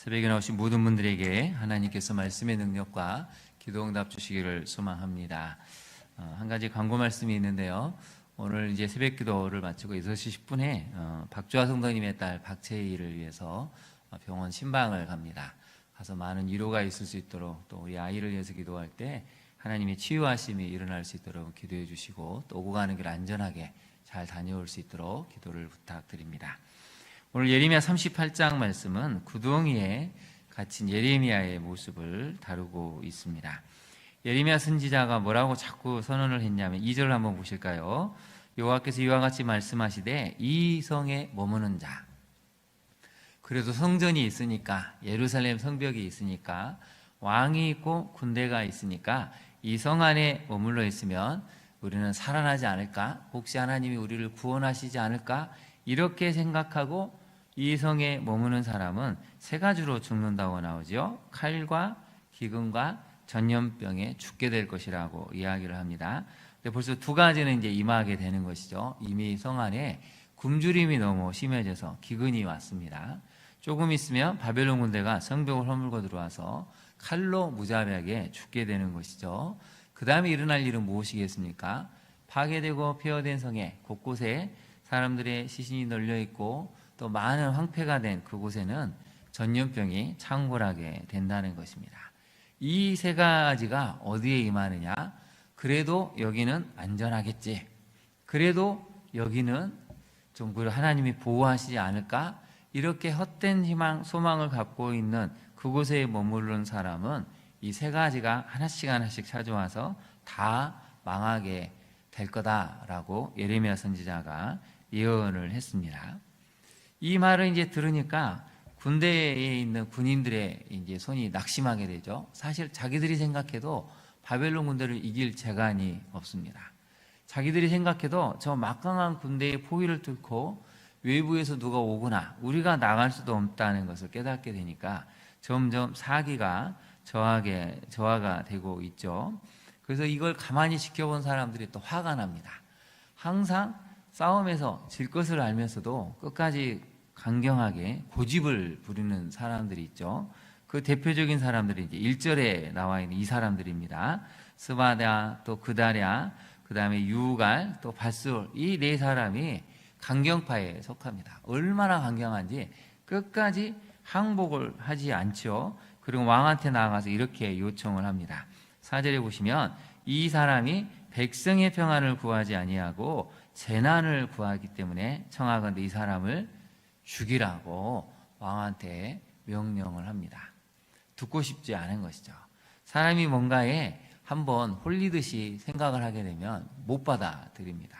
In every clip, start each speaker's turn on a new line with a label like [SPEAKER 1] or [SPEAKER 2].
[SPEAKER 1] 새벽에 나오신 모든 분들에게 하나님께서 말씀의 능력과 기도 응답 주시기를 소망합니다. 어, 한 가지 광고 말씀이 있는데요. 오늘 이제 새벽 기도를 마치고 6시 10분에 어, 박주아 성도님의 딸 박채희를 위해서 어, 병원 신방을 갑니다. 가서 많은 위로가 있을 수 있도록 또 우리 아이를 위해서 기도할 때 하나님의 치유하심이 일어날 수 있도록 기도해 주시고 또 오고 가는 길 안전하게 잘 다녀올 수 있도록 기도를 부탁드립니다. 오늘 예레미야 38장 말씀은 구덩이에 갇힌 예레미야의 모습을 다루고 있습니다. 예레미야 선지자가 뭐라고 자꾸 선언을 했냐면 2절 한번 보실까요? 여호와께서 이와 같이 말씀하시되 이 성에 머무는 자 그래도 성전이 있으니까 예루살렘 성벽이 있으니까 왕이 있고 군대가 있으니까 이 성 안에 머물러 있으면 우리는 살아나지 않을까? 혹시 하나님이 우리를 구원하시지 않을까? 이렇게 생각하고 이 성에 머무는 사람은 세 가지로 죽는다고 나오죠. 칼과 기근과 전염병에 죽게 될 것이라고 이야기를 합니다. 근데 벌써 두 가지는 이제 임하게 되는 것이죠. 이미 성 안에 굶주림이 너무 심해져서 기근이 왔습니다. 조금 있으면 바벨론 군대가 성벽을 허물고 들어와서 칼로 무자비하게 죽게 되는 것이죠. 그 다음에 일어날 일은 무엇이겠습니까? 파괴되고 폐허된 성에 곳곳에 사람들의 시신이 널려 있고 또 많은 황폐가 된 그곳에는 전염병이 창궐하게 된다는 것입니다. 이 세 가지가 어디에 임하느냐? 그래도 여기는 안전하겠지. 그래도 여기는 좀 그래도 하나님이 보호하시지 않을까? 이렇게 헛된 희망, 소망을 갖고 있는 그곳에 머무르는 사람은 이 세 가지가 하나씩 하나씩 찾아와서 다 망하게 될 거다라고 예레미야 선지자가 예언을 했습니다. 이 말을 이제 들으니까 군대에 있는 군인들의 이제 손이 낙심하게 되죠. 사실 자기들이 생각해도 바벨론 군대를 이길 재간이 없습니다. 자기들이 생각해도 저 막강한 군대의 포위를 뚫고 외부에서 누가 오거나 우리가 나갈 수도 없다는 것을 깨닫게 되니까 점점 사기가 저하게 저하가 되고 있죠. 그래서 이걸 가만히 지켜본 사람들이 또 화가 납니다. 항상 싸움에서 질 것을 알면서도 끝까지 강경하게 고집을 부리는 사람들이 있죠. 그 대표적인 사람들이 이제 1절에 나와 있는 이 사람들입니다. 스바다, 또 그다랴, 그 다음에 유갈, 또 바술, 이 네 사람이 강경파에 속합니다. 얼마나 강경한지 끝까지 항복을 하지 않죠. 그리고 왕한테 나아가서 이렇게 요청을 합니다. 사절에 보시면 이 사람이 백성의 평안을 구하지 아니하고 재난을 구하기 때문에 청하건대 이 사람을 죽이라고 왕한테 명령을 합니다. 듣고 싶지 않은 것이죠. 사람이 뭔가에 한번 홀리듯이 생각을 하게 되면 못 받아들입니다.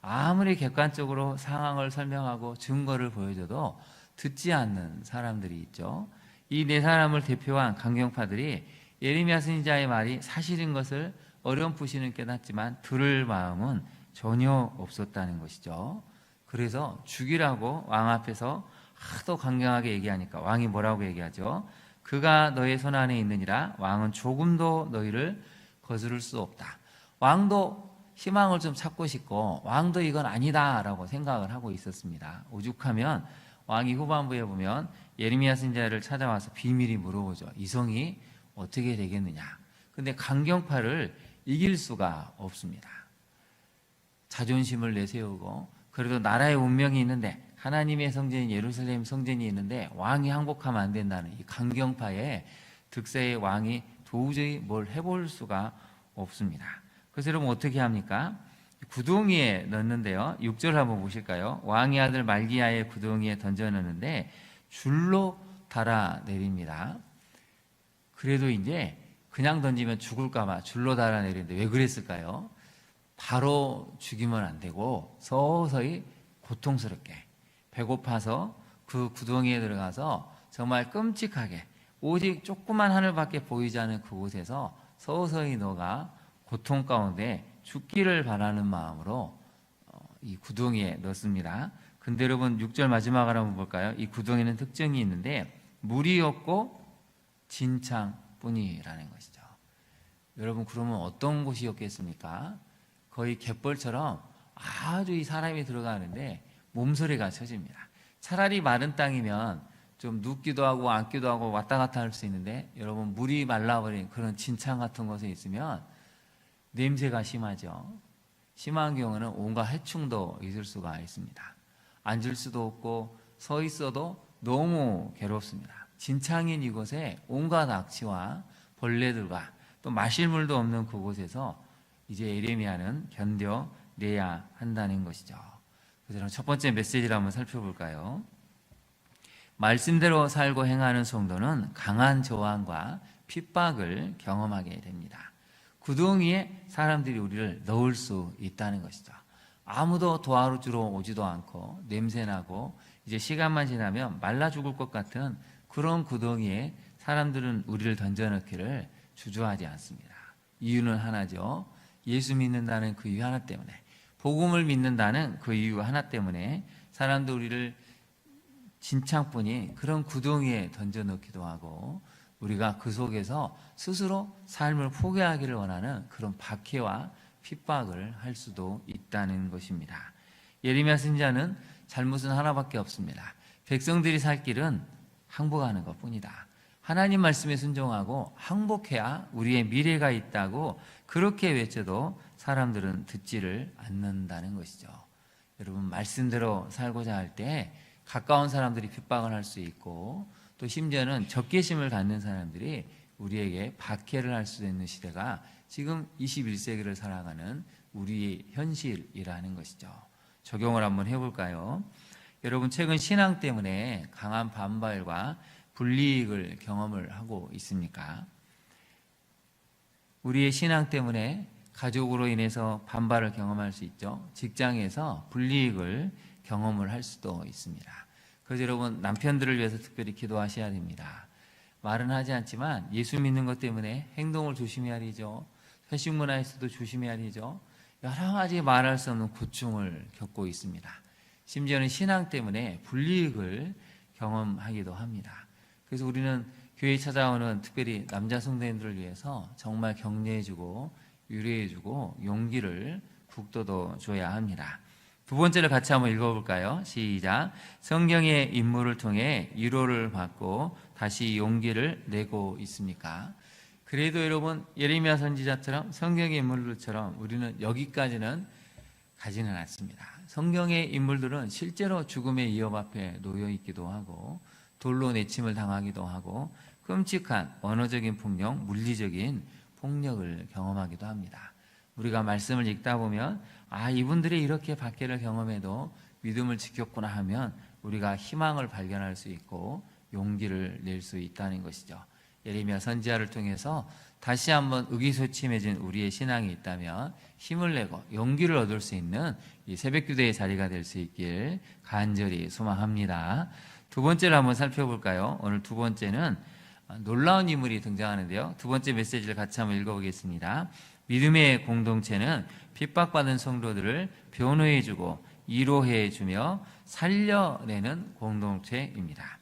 [SPEAKER 1] 아무리 객관적으로 상황을 설명하고 증거를 보여줘도 듣지 않는 사람들이 있죠. 이 네 사람을 대표한 강경파들이 예레미야 선지자의 말이 사실인 것을 어렴풋이는 깨닫지만 들을 마음은 전혀 없었다는 것이죠. 그래서 죽이라고 왕 앞에서 하도 강경하게 얘기하니까 왕이 뭐라고 얘기하죠? 그가 너의 손 안에 있느니라 왕은 조금도 너희를 거스를 수 없다. 왕도 희망을 좀 찾고 싶고 왕도 이건 아니다라고 생각을 하고 있었습니다. 오죽하면 왕이 후반부에 보면 예레미야 선지자를 찾아와서 비밀이 물어보죠. 이 성이 어떻게 되겠느냐. 근데 강경파를 이길 수가 없습니다. 자존심을 내세우고 그래도 나라의 운명이 있는데 하나님의 성전인 예루살렘 성전이 있는데 왕이 항복하면 안 된다는 이 강경파의 득세의 왕이 도저히 뭘 해볼 수가 없습니다. 그래서 여러분 어떻게 합니까? 구덩이에 넣는데요. 6절 한번 보실까요? 왕의 아들 말기야의 구덩이에 던져 넣는데 줄로 달아 내립니다. 그래도 이제 그냥 던지면 죽을까봐 줄로 달아 내리는데 왜 그랬을까요? 바로 죽이면 안 되고 서서히 고통스럽게 배고파서 그 구덩이에 들어가서 정말 끔찍하게 오직 조그만 하늘밖에 보이지 않은 그곳에서 서서히 너가 고통 가운데 죽기를 바라는 마음으로 어, 이 구덩이에 넣습니다. 근데 여러분 6절 마지막을 한번 볼까요? 이 구덩이는 특징이 있는데 물이 없고 진창뿐이라는 것이죠. 여러분 그러면 어떤 곳이었겠습니까? 거의 갯벌처럼 아주 이 사람이 들어가는데 몸소리가 쳐집니다. 차라리 마른 땅이면 좀 눕기도 하고 앉기도 하고 왔다 갔다 할 수 있는데 여러분 물이 말라버린 그런 진창 같은 곳에 있으면 냄새가 심하죠. 심한 경우는 온갖 해충도 있을 수가 있습니다. 앉을 수도 없고 서 있어도 너무 괴롭습니다. 진창인 이곳에 온갖 악취와 벌레들과 또 마실 물도 없는 그곳에서 이제 에레미야는 견뎌내야 한다는 것이죠. 그래서 첫 번째 메시지를 한번 살펴볼까요? 말씀대로 살고 행하는 성도는 강한 저항과 핍박을 경험하게 됩니다. 구덩이에 사람들이 우리를 넣을 수 있다는 것이죠. 아무도 도와주러 오지도 않고 냄새나고 이제 시간만 지나면 말라 죽을 것 같은 그런 구덩이에 사람들은 우리를 던져넣기를 주저하지 않습니다. 이유는 하나죠. 예수 믿는다는 그 이유 하나 때문에 복음을 믿는다는 그 이유 하나 때문에 사람들 우리를 진창뿐이 그런 구덩이에 던져넣기도 하고 우리가 그 속에서 스스로 삶을 포기하기를 원하는 그런 박해와 핍박을 할 수도 있다는 것입니다. 예레미야 선지자는 잘못은 하나밖에 없습니다. 백성들이 살 길은 항복하는 것뿐이다. 하나님 말씀에 순종하고 항복해야 우리의 미래가 있다고 그렇게 외쳐도 사람들은 듣지를 않는다는 것이죠. 여러분 말씀대로 살고자 할 때 가까운 사람들이 핍박을 할 수 있고 또 심지어는 적개심을 갖는 사람들이 우리에게 박해를 할 수 있는 시대가 지금 21세기를 살아가는 우리의 현실이라는 것이죠. 적용을 한번 해볼까요? 여러분 최근 신앙 때문에 강한 반발과 불이익을 경험을 하고 있습니까? 우리의 신앙 때문에 가족으로 인해서 반발을 경험할 수 있죠. 직장에서 불이익을 경험을 할 수도 있습니다. 그래서 여러분 남편들을 위해서 특별히 기도하셔야 됩니다. 말은 하지 않지만 예수 믿는 것 때문에 행동을 조심해야 되죠. 회식 문화에서도 조심해야 되죠. 여러 가지 말할 수 없는 고충을 겪고 있습니다. 심지어는 신앙 때문에 불이익을 경험하기도 합니다. 그래서 우리는 교회에 찾아오는 특별히 남자 성도님들을 위해서 정말 격려해주고 유래해주고 용기를 북돋워 줘야 합니다. 두 번째를 같이 한번 읽어볼까요? 시작. 성경의 인물을 통해 위로를 받고 다시 용기를 내고 있습니까? 그래도 여러분 예레미야 선지자처럼 성경의 인물들처럼 우리는 여기까지는 가지는 않습니다. 성경의 인물들은 실제로 죽음의 위협 앞에 놓여 있기도 하고 돌로 내침을 당하기도 하고 끔찍한 언어적인 폭력, 물리적인 폭력을 경험하기도 합니다. 우리가 말씀을 읽다 보면 아 이분들이 이렇게 박해를 경험해도 믿음을 지켰구나 하면 우리가 희망을 발견할 수 있고 용기를 낼 수 있다는 것이죠. 예레미야 선지자를 통해서 다시 한번 의기소침해진 우리의 신앙이 있다면 힘을 내고 용기를 얻을 수 있는 이 새벽 기도의 자리가 될 수 있길 간절히 소망합니다. 두 번째를 한번 살펴볼까요? 오늘 두 번째는 놀라운 인물이 등장하는데요. 두 번째 메시지를 같이 한번 읽어보겠습니다. 믿음의 공동체는 핍박받은 성도들을 변호해주고 위로해주며 살려내는 공동체입니다.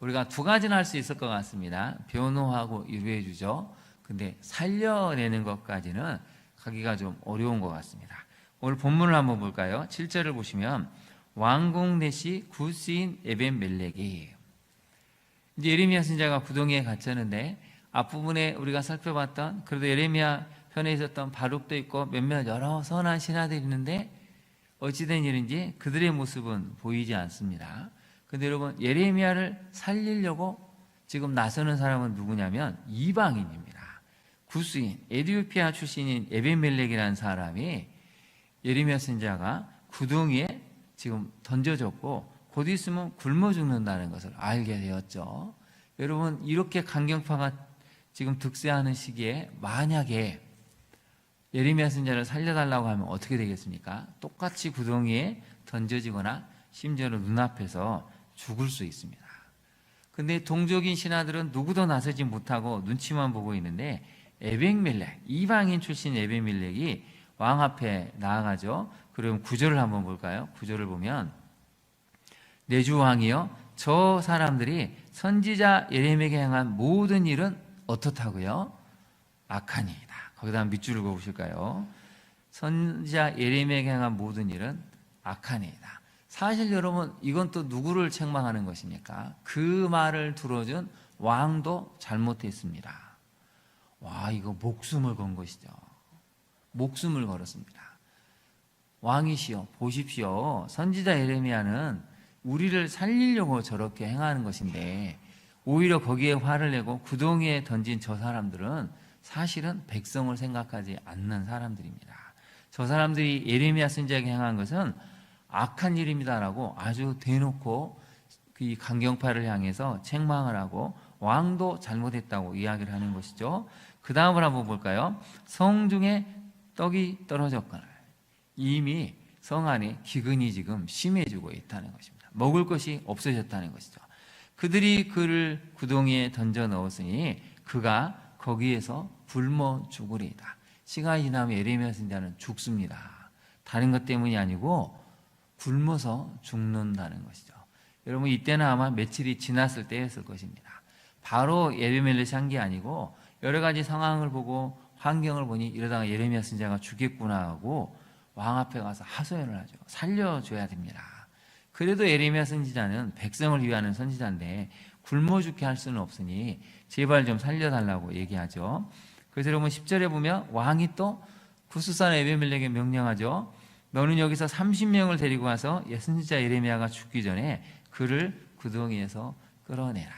[SPEAKER 1] 우리가 두 가지는 할 수 있을 것 같습니다. 변호하고 위로해주죠. 근데 살려내는 것까지는 가기가 좀 어려운 것 같습니다. 오늘 본문을 한번 볼까요? 7절을 보시면 왕궁 내시 구스인 에벤멜렉이 이제 예레미야 선자가 구덩이에 갇혔는데 앞부분에 우리가 살펴봤던 그래도 예레미야 편에 있었던 바룩도 있고 몇몇 여러 선한 신하들이 있는데 어찌된 일인지 그들의 모습은 보이지 않습니다. 근데 여러분 예레미야를 살리려고 지금 나서는 사람은 누구냐면 이방인입니다. 구스인 에디오피아 출신인 에벤멜렉이라는 사람이 예레미야 선자가 구덩이에 지금 던져졌고 곧 있으면 굶어 죽는다는 것을 알게 되었죠. 여러분 이렇게 강경파가 지금 득세하는 시기에 만약에 예레미야 선자를 살려달라고 하면 어떻게 되겠습니까? 똑같이 구덩이에 던져지거나 심지어는 눈앞에서 죽을 수 있습니다. 근데 동족인 신하들은 누구도 나서지 못하고 눈치만 보고 있는데 에벤멜렉 이방인 출신 에벤멜렉이 왕 앞에 나아가죠. 그럼 구절을 한번 볼까요? 구절을 보면 내주 왕이요 저 사람들이 선지자 예레미야에게 향한 모든 일은 어떻다고요? 악하니이다. 거기다 밑줄을 그어보실까요? 선지자 예레미야에게 향한 모든 일은 악하니이다. 사실 여러분 이건 또 누구를 책망하는 것입니까? 그 말을 들어준 왕도 잘못했습니다. 와 이거 목숨을 건 것이죠. 목숨을 걸었습니다. 왕이시여 보십시오. 선지자 예레미야는 우리를 살리려고 저렇게 행하는 것인데 오히려 거기에 화를 내고 구덩이에 던진 저 사람들은 사실은 백성을 생각하지 않는 사람들입니다. 저 사람들이 예레미야 선지자에게 행한 것은 악한 일입니다라고 아주 대놓고 이 강경파를 향해서 책망을 하고 왕도 잘못했다고 이야기를 하는 것이죠. 그 다음을 한번 볼까요? 성 중에 떡이 떨어졌거늘 이미 성 안에 기근이 지금 심해지고 있다는 것입니다. 먹을 것이 없어졌다는 것이죠. 그들이 그를 구덩이에 던져 넣었으니 그가 거기에서 굶어 죽으리이다. 시간이 지나면 예레미야 선지자는 죽습니다. 다른 것 때문이 아니고 굶어서 죽는다는 것이죠. 여러분 이때는 아마 며칠이 지났을 때였을 것입니다. 바로 예레미야를 산게 아니고 여러 가지 상황을 보고 환경을 보니 이러다가 예레미야 선지자가 죽겠구나 하고 왕 앞에 가서 하소연을 하죠. 살려줘야 됩니다. 그래도 예레미야 선지자는 백성을 위하는 선지자인데 굶어 죽게 할 수는 없으니 제발 좀 살려달라고 얘기하죠. 그래서 여러분 10절에 보면 왕이 또 구스산 에베멜렉에 명령하죠. 너는 여기서 30명을 데리고 와서 선지자 예레미야가 죽기 전에 그를 구덩이에서 끌어내라.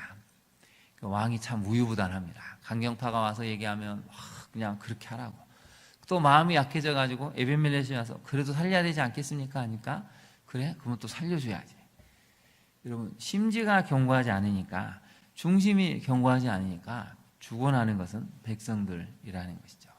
[SPEAKER 1] 그 왕이 참 우유부단합니다. 강경파가 와서 얘기하면 와, 그냥 그렇게 하라고. 또 마음이 약해져 가지고 에벤멜렛이 와서 그래도 살려야 되지 않겠습니까? 하니까 그래 그러면 또 살려줘야지. 여러분 심지가 경고하지 않으니까 중심이 경고하지 않으니까 죽어나는 것은 백성들이라는 것이죠.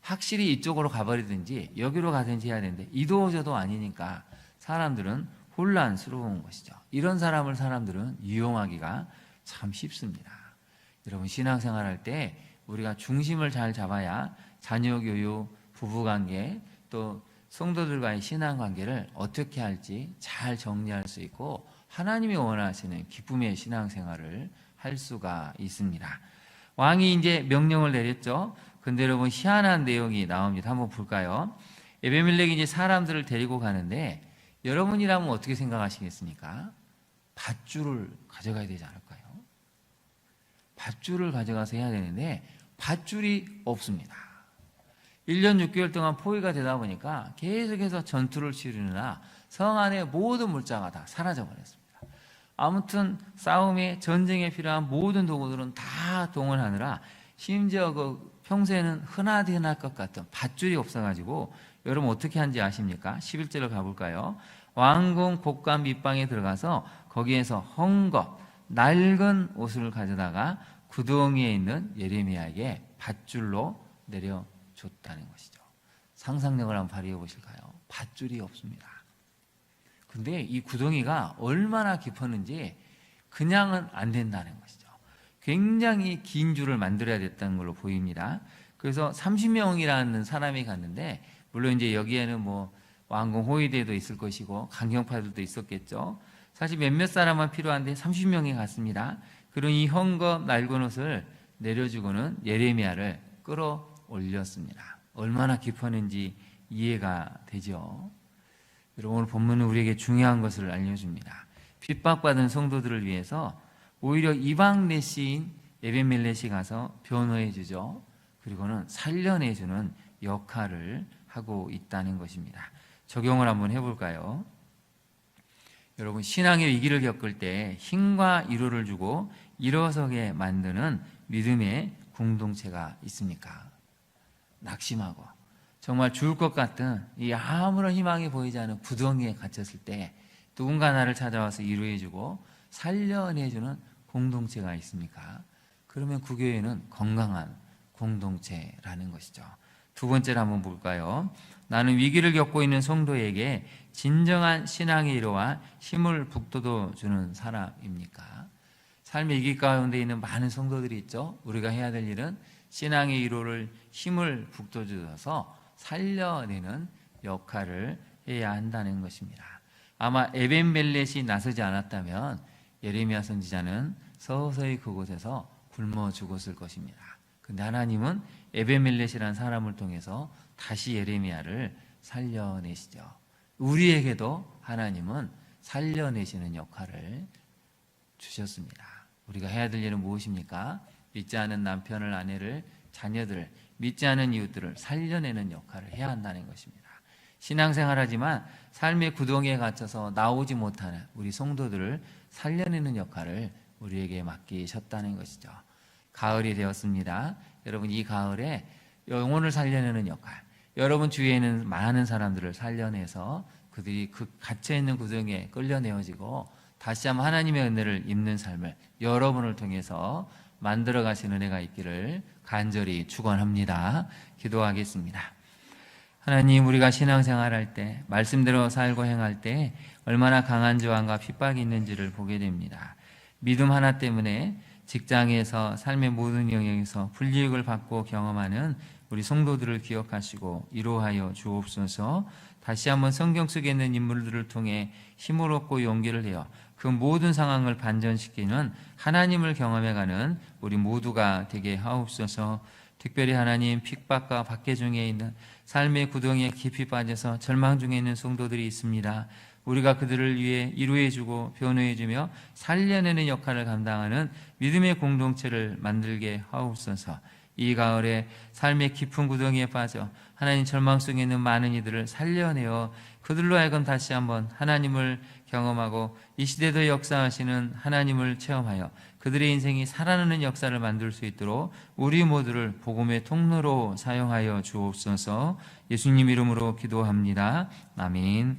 [SPEAKER 1] 확실히 이쪽으로 가버리든지 여기로 가든지 해야 되는데 이도 저도 아니니까 사람들은 혼란스러운 것이죠. 이런 사람을 사람들은 이용하기가 참 쉽습니다. 여러분 신앙생활 할 때 우리가 중심을 잘 잡아야 자녀 교육, 부부 관계, 또 성도들과의 신앙 관계를 어떻게 할지 잘 정리할 수 있고 하나님이 원하시는 기쁨의 신앙 생활을 할 수가 있습니다. 왕이 이제 명령을 내렸죠. 근데 여러분 희한한 내용이 나옵니다. 한번 볼까요? 에베밀렉이 이제 사람들을 데리고 가는데 여러분이라면 어떻게 생각하시겠습니까? 밧줄을 가져가야 되지 않을까요? 밧줄을 가져가서 해야 되는데 밧줄이 없습니다. 1년 6개월 동안 포위가 되다 보니까 계속해서 전투를 치르느라 성 안의 모든 물자가 다 사라져 버렸습니다. 아무튼 싸움에 전쟁에 필요한 모든 도구들은 다 동원하느라 심지어 그 평소에는 흔하디 흔할 것 같던 밧줄이 없어가지고 여러분 어떻게 한지 아십니까? 11절로 가볼까요? 왕궁 복관 밑방에 들어가서 거기에서 헝겊 낡은 옷을 가져다가 구덩이에 있는 예레미야에게 밧줄로 내려줬다는 것이죠. 상상력을 한번 발휘해 보실까요? 밧줄이 없습니다. 근데 이 구덩이가 얼마나 깊었는지 그냥은 안 된다는 것이죠. 굉장히 긴 줄을 만들어야 됐다는 걸로 보입니다. 그래서 30명이라는 사람이 갔는데 물론 이제 여기에는 뭐 왕궁 호위대도 있을 것이고 강경파들도 있었겠죠. 사실 몇몇 사람만 필요한데 30명이 갔습니다. 그런 이 헝겊 낡은 옷을 내려주고는 예레미야를 끌어올렸습니다. 얼마나 깊었는지 이해가 되죠. 여러분 오늘 본문은 우리에게 중요한 것을 알려줍니다. 핍박받은 성도들을 위해서 오히려 이방 내시인 에벤멜렛이 가서 변호해 주죠. 그리고는 살려내 주는 역할을 하고 있다는 것입니다. 적용을 한번 해볼까요? 여러분 신앙의 위기를 겪을 때 힘과 위로를 주고 일어서게 만드는 믿음의 공동체가 있습니까? 낙심하고 정말 죽을 것 같은 이 아무런 희망이 보이지 않은 구덩이에 갇혔을 때 누군가 나를 찾아와서 위로해주고 살려내주는 공동체가 있습니까? 그러면 그 교회는 건강한 공동체라는 것이죠. 두 번째로 한번 볼까요? 나는 위기를 겪고 있는 성도에게 진정한 신앙의 이로와 힘을 북돋워 주는 사람입니까? 삶의 위기 가운데 있는 많은 성도들이 있죠. 우리가 해야 될 일은 신앙의 이로를 힘을 북돋워서 살려내는 역할을 해야 한다는 것입니다. 아마 에벤벨렛이 나서지 않았다면 예레미야 선지자는 서서히 그곳에서 굶어 죽었을 것입니다. 근데 하나님은 에벤멜렛이라는 사람을 통해서 다시 예레미야를 살려내시죠. 우리에게도 하나님은 살려내시는 역할을 주셨습니다. 우리가 해야 될 일은 무엇입니까? 믿지 않은 남편을, 아내를, 자녀들을, 믿지 않은 이웃들을 살려내는 역할을 해야 한다는 것입니다. 신앙생활 하지만 삶의 구덩이에 갇혀서 나오지 못하는 우리 성도들을 살려내는 역할을 우리에게 맡기셨다는 것이죠. 가을이 되었습니다. 여러분 이 가을에 영혼을 살려내는 역할, 여러분 주위에는 많은 사람들을 살려내서 그들이 그 갇혀 있는 구덩이에 끌려내어지고 다시 한번 하나님의 은혜를 입는 삶을 여러분을 통해서 만들어 가시는 은혜가 있기를 간절히 축원합니다. 기도하겠습니다. 하나님 우리가 신앙생활할 때 말씀대로 살고 행할 때 얼마나 강한 저항과 핍박이 있는지를 보게 됩니다. 믿음 하나 때문에 직장에서 삶의 모든 영역에서 불이익을 받고 경험하는 우리 성도들을 기억하시고 위로하여 주옵소서. 다시 한번 성경 속에 있는 인물들을 통해 힘을 얻고 용기를 내어 그 모든 상황을 반전시키는 하나님을 경험해가는 우리 모두가 되게 하옵소서. 특별히 하나님 핍박과 박해 중에 있는 삶의 구덩이에 깊이 빠져서 절망 중에 있는 성도들이 있습니다. 우리가 그들을 위해 이루어주고 변호해주며 살려내는 역할을 감당하는 믿음의 공동체를 만들게 하옵소서. 이 가을에 삶의 깊은 구덩이에 빠져 하나님 절망 속에 있는 많은 이들을 살려내어 그들로 하여금 다시 한번 하나님을 경험하고 이 시대도 역사하시는 하나님을 체험하여 그들의 인생이 살아나는 역사를 만들 수 있도록 우리 모두를 복음의 통로로 사용하여 주옵소서 예수님 이름으로 기도합니다. 아멘.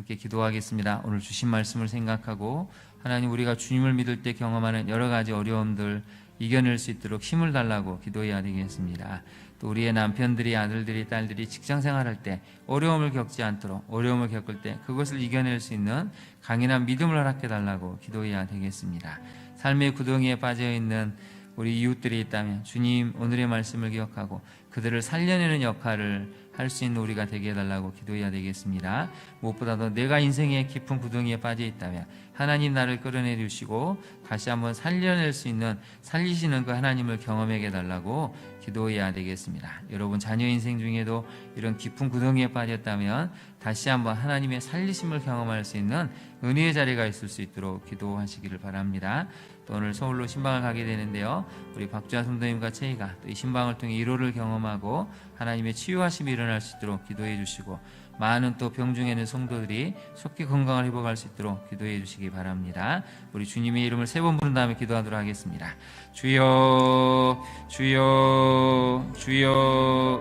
[SPEAKER 1] 함께 기도하겠습니다. 오늘 주신 말씀을 생각하고 하나님 우리가 주님을 믿을 때 경험하는 여러 가지 어려움들 이겨낼 수 있도록 힘을 달라고 기도해야 되겠습니다. 또 우리의 남편들이 아들들이 딸들이 직장 생활할 때 어려움을 겪지 않도록 어려움을 겪을 때 그것을 이겨낼 수 있는 강인한 믿음을 허락해 달라고 기도해야 되겠습니다. 삶의 구덩이에 빠져 있는 우리 이웃들이 있다면 주님 오늘의 말씀을 기억하고 그들을 살려내는 역할을 할 수 있는 우리가 되게 해달라고 기도해야 되겠습니다. 무엇보다도 내가 인생의 깊은 구덩이에 빠져 있다면 하나님 나를 끌어내 주시고 다시 한번 살려낼 수 있는 살리시는 그 하나님을 경험하게 해달라고 기도해야 되겠습니다. 여러분 자녀 인생 중에도 이런 깊은 구덩이에 빠졌다면 다시 한번 하나님의 살리심을 경험할 수 있는 은혜의 자리가 있을 수 있도록 기도하시기를 바랍니다. 또 오늘 서울로 신방을 가게 되는데요. 우리 박주환 성도님과 채희가 또 이 신방을 통해 위로를 경험하고 하나님의 치유하심이 일어날 수 있도록 기도해 주시고 많은 또 병중에는 성도들이 속히 건강을 회복할 수 있도록 기도해 주시기 바랍니다. 우리 주님의 이름을 세 번 부른 다음에 기도하도록 하겠습니다. 주여, 주여, 주여.